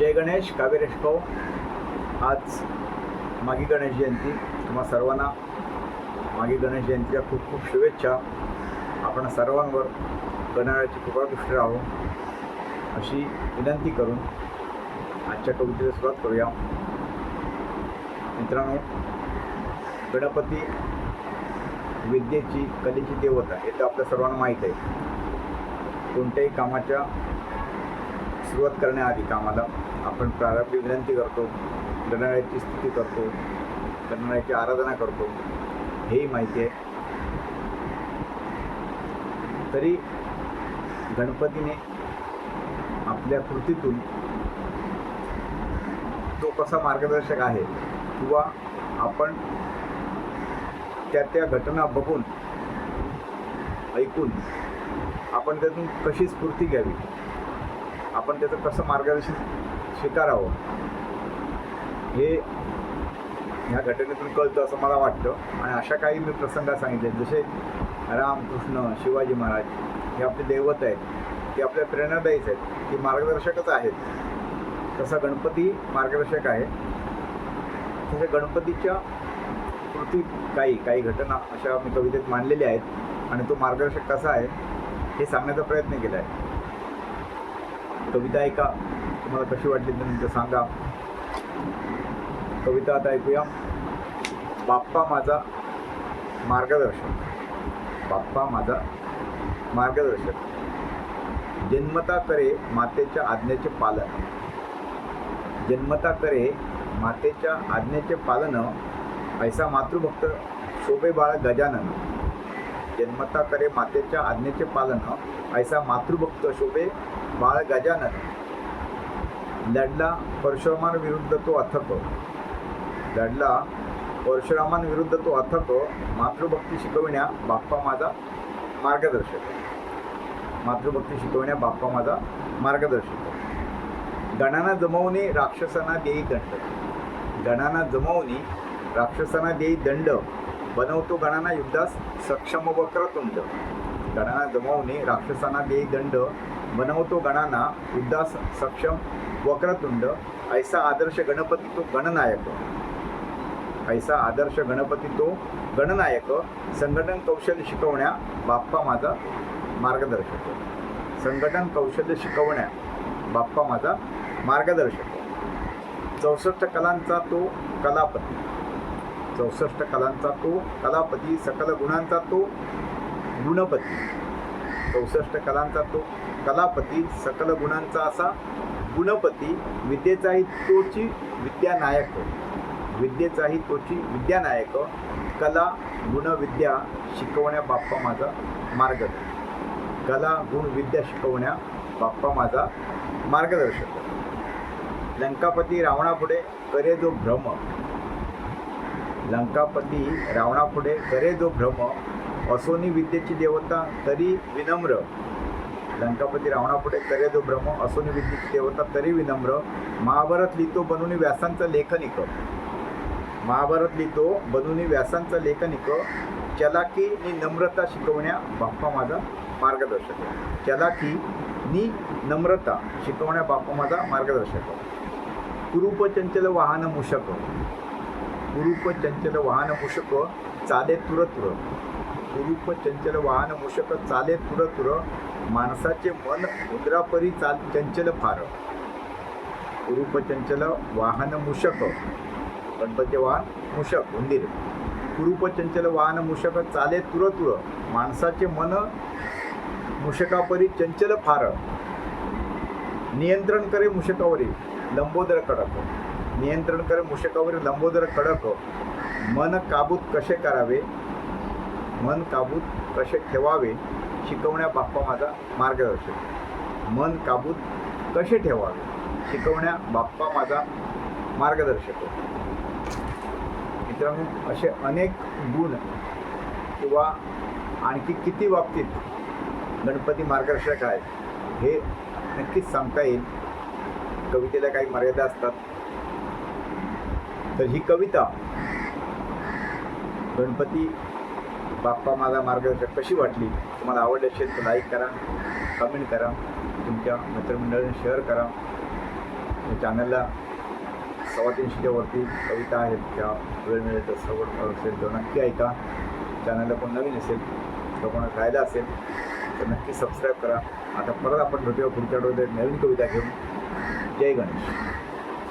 जय गणेश कावेरी आज मागी गणेश जयंती. तुम्हा सर्वांना मागी गणेश जयंतीच्या खूप खूप शुभेच्छा. आपण सर्वांवर गणरायाची कृपादृष्टी राहो. अशी विनंती करून आजच्या कवितेला सुरुवात करूया. मित्रांनो गणपती विद्येची कलेची देवता हे तर आपल्या सर्वांना माहीत आहे. कोणत्याही कामाच्या सुरुवात करण्याआधी कामाला आपण प्रारंभी विनंती करतो गणरायाची स्तुती करतो गणरायाची आराधना करतो. हेही माहिती आहे. तरी गणपतीने आपल्या कृतीतून तो कसा मार्गदर्शक आहे किंवा आपण त्या त्या घटना बघून ऐकून आपण त्यातून कशी स्फूर्ती घ्यावी? आपण त्याचं कसं मार्गदर्शन स्वीकारावं? हे ह्या घटनेतून कळतं असं मला वाटतं. आणि अशा काही मी प्रसंगा सांगितले जसे राम कृष्ण शिवाजी महाराज हे आपले दैवत आहेत ते आपल्या प्रेरणादायीच आहेत ते मार्गदर्शकच आहेत. तसा गणपती मार्गदर्शक आहे. तसे गणपतीच्या कृती काही काही घटना अशा मी कवितेत मांडलेल्या आहेत. आणि तो मार्गदर्शक कसा आहे हे सांगण्याचा प्रयत्न केला आहे. कविता ऐका तुम्हाला कशी वाटली तर नंतर सांगा. कविता आता ऐकूया. बाप्पा माझा मार्गदर्शक. बाप्पा माझा मार्गदर्शक. जन्मता करे मातेच्या आज्ञेचे पालन. जन्मता करे मातेच्या आज्ञेचे पालन. ऐसा मातृभक्त शोभे बाळ गजानन. जन्मता करे मातेच्या आज्ञेचे पालन ऐसा मातृभक्त शोभे बाळ गजानन. लढला परशुरामांविरुद्ध तो अथक. लढला परशुरामांविरुद्ध तो अथक. मातृभक्ती शिकविण्या बाप्पा माझा मार्गदर्शक. मातृभक्ती शिकविण्या बाप्पा माझा मार्गदर्शक. गणांना जमवणे राक्षसांना देई दंड. गणांना जमवणे राक्षसांना देई दंड. बनवतो गणांना युद्धास सक्षम वक्रतुंड गणांना जमवणे राक्षसांना देई दंड. बनवतो गणांना युद्धास सक्षम वक्रतुंड ऐसा आदर्श गणपती तो गणनायक. ऐसा आदर्श गणपती तो गणनायक. संघटन कौशल्य शिकवण्या बाप्पा माझा मार्गदर्शक. संघटन कौशल्य शिकवण्या बाप्पा माझा मार्गदर्शक. चौसष्ट कलांचा तो कलापती. चौसष्ट कलांचा तो कलापती सकल गुणांचा तो गुणपती. चौसष्ट कलांचा तो कलापती सकल गुणांचा असा गुणपती विद्येचाही तोची विद्यानायक. विद्येचाही तोची विद्यानायक कला गुणविद्या शिकवण्या बाप्पा माझा मार्गदर्शक. कला गुण विद्या शिकवण्या बाप्पा माझा मार्गदर्शक. लंकापती रावणापुढे करे जो भ्रम लंकापती रावणापुढे करे जो भ्रम असोनी विद्येची देवता तरी विनम्र. लंकापती रावणापुढे करे जो भ्रम असोनी विद्येची देवता तरी विनम्र. महाभारत लिहितो बनवून व्यासांचा लेखनिक महाभारत लिहितो बनवून व्यासांचं लेखनिक चलाकी नि नम्रता शिकवण्या बाप्पा माझा मार्गदर्शक. चलाकी नि नम्रता शिकवण्या बाप्पा माझा मार्गदर्शक. कुरूप चंचल वाहन मूषक. कुरूप चंचल वाहन मूषक चाले तुर तुर. कुरूप चंचल वाहन मूषक चाले तुर तुर. माणसाचे मन उंदरापरी चाल चंचल फार. कुरूप चंचल वाहन मूषक. गणपती वाहन मूषक उंदीर. कुरूप चंचल वाहन मूषक चाले तुर तुर. माणसाचे मन मूषकापरी चंचल फार. नियंत्रण करे मूषकावरील लंबोदर कडक. नियंत्रण कर मूषकावरील लंबोदर कडक हो. मन काबूत कसे करावे? मन काबूत कसे ठेवावे? शिकवण्या बाप्पा माझा मार्गदर्शक. मन काबूत कसे ठेवावे? शिकवण्या बाप्पा माझा मार्गदर्शक हो. मित्रांनो असे अनेक गुण किंवा आणखी किती बाबतीत गणपती मार्गदर्शक आहेत हे नक्कीच सांगता येईल. कवितेला काही मर्यादा असतात. तर ही कविता गणपती बाप्पा माझा मार्गदर्शक कशी वाटली? तुम्हाला आवडली असेल तर लाईक करा कमेंट करा तुमच्या मित्रमंडळींना शेअर करा. चॅनलला सव्वा तीनशेच्या वरती कविता आहेत त्या वेळ मिळेल तर सवड असेल तर नक्की ऐका. चॅनलला कोण नवीन असेल तर कोणाला फायदा असेल तर नक्की सबस्क्राईब करा. आता परत आपण भेटूया पुढच्या डोळ्यात नवीन कविता घेऊन. जय गणेश.